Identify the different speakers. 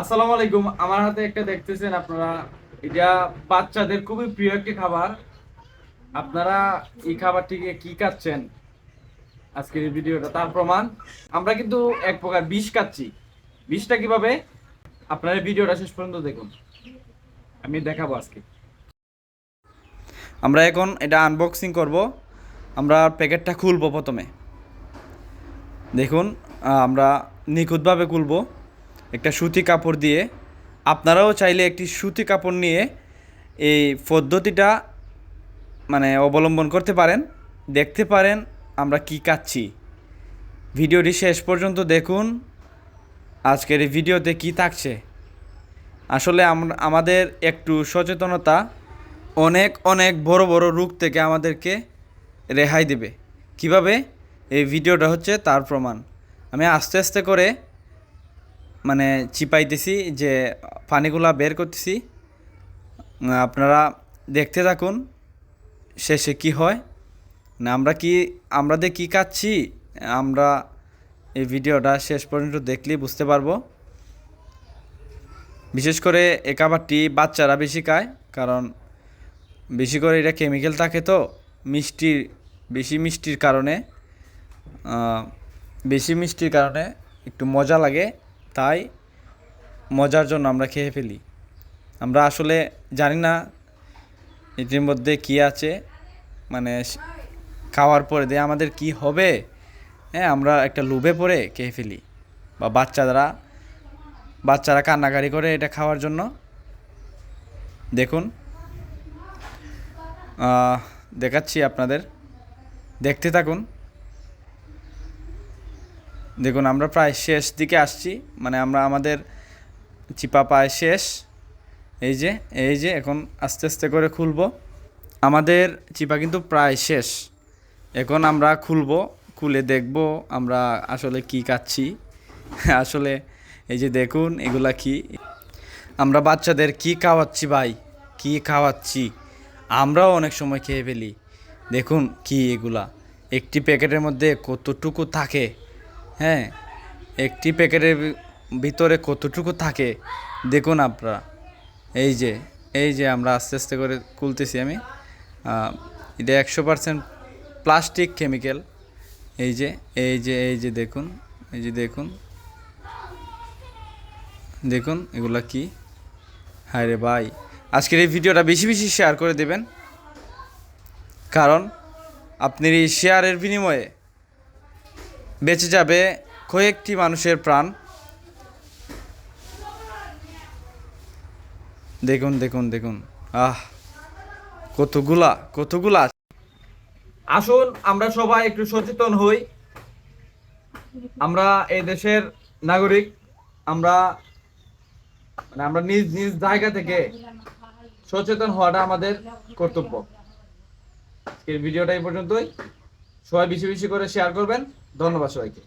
Speaker 1: আসসালামু আলাইকুম। আমার হাতে একটা দেখতেছেন আপনারা। এটা বাচ্চাদের খুবই প্রিয় একটি খাবার। আপনারা এই খাবারটিকে কি খাচ্ছেন? আজকের এই ভিডিওটা তার প্রমাণ। আমরা কিন্তু এক প্রকার বিষ খাচ্ছি। বিষটা কীভাবে? আপনারা ভিডিওটা শেষ পর্যন্ত দেখুন। আমি দেখাবো আজকে। আমরা এখন এটা আনবক্সিং করব। আমরা প্যাকেটটা খুলবো প্রথমে। দেখুন আমরা নিখুঁতভাবে খুলব। একটা সুতি কাপড় দিয়ে। আপনারাও চাইলে একটি সুতি কাপড় নিয়ে এই পদ্ধতিটা মানে অবলম্বন করতে পারেন, দেখতে পারেন আমরা কি কাচ্ছি ভিডিওটি শেষ পর্যন্ত দেখুন, আজকের এই ভিডিওতে কি থাকছে। আসলে আমাদের একটু সচেতনতা অনেক অনেক বড় বড় রোগ থেকে আমাদেরকে রেহাই দেবে। কীভাবে? এই ভিডিওটা হচ্ছে তার প্রমাণ। আমি আস্তে আস্তে করে মানে চিপাইতেছি যে পানিগুলা বের করতেছি। আপনারা দেখতে থাকুন, শেষে কি হয়। না, আমরা কি আমাদের কি কাচ্ছি আমরা এই ভিডিওটা শেষ পর্যন্ত দেখলেই বুঝতে পারব। বিশেষ করে এ খাবারটি বাচ্চারা বেশি খায়, কারণ বেশি করে এটা কেমিক্যাল থাকে তো, মিষ্টির, বেশি মিষ্টির কারণে বেশি মিষ্টির কারণে একটু মজা লাগে। তাই মজার জন্য আমরা খেয়ে ফেলি। আমরা আসলে জানি না এটির মধ্যে কি আছে মানে খাওয়ার পরে দিয়ে আমাদের কি হবে হ্যাঁ আমরা একটা লোভে পড়ে খেয়ে ফেলি। বা বাচ্চারা বাচ্চারা কান্নাকারি করে এটা খাওয়ার জন্য। দেখুন দেখাচ্ছি আপনাদের। দেখতে থাকুন। দেখুন, আমরা প্রায় শেষ দিকে আসছি। মানে আমরা আমাদের চিপা পায় শেষ। এই যে এই যে, এখন আস্তে আস্তে করে খুলব। আমাদের চিপা কিন্তু প্রায় শেষ। এখন আমরা খুলবো, খুলে দেখব আমরা আসলে কি খাচ্ছি। আসলে এই যে দেখুন, এগুলা কি? আমরা বাচ্চাদের কি খাওয়াচ্ছি ভাই? কি খাওয়াচ্ছি? আমরাও অনেক সময় খেয়ে ফেলি। দেখুন কি এগুলা। একটি প্যাকেটের মধ্যে কতটুকু থাকে? হ্যাঁ একটি প্যাকেটের ভিতরে কতটুকু থাকে, দেখুন আপনারা। এই যে এই যে আমরা আস্তে আস্তে করে খুলতেছি আমি। এটা একশো পার্সেন্ট প্লাস্টিক কেমিক্যাল। এই যে এই যে এই যে দেখুন, এই যে দেখুন। দেখুন, এগুলা কি? হ্যাঁ রে ভাই। আজকের এই ভিডিওটা বেশি বেশি শেয়ার করে দেবেন। কারণ, আপনার এই শেয়ারের বিনিময়ে বেঁচে যাবে কয়েকটি মানুষের প্রাণ। দেখুন দেখুন দেখুন। আহ, কতগুলা কতগুলা আসুন, আমরা সবাই একটু সচেতন হই। আমরা এই দেশের নাগরিক, আমরা মানে আমরা নিজ নিজ জায়গা থেকে সচেতন হওয়াটা আমাদের কর্তব্য। আজকের ভিডিওটা এই পর্যন্তই। সবাই বেশি বেশি করে শেয়ার করবেন। ধন্যবাদ সবাইকে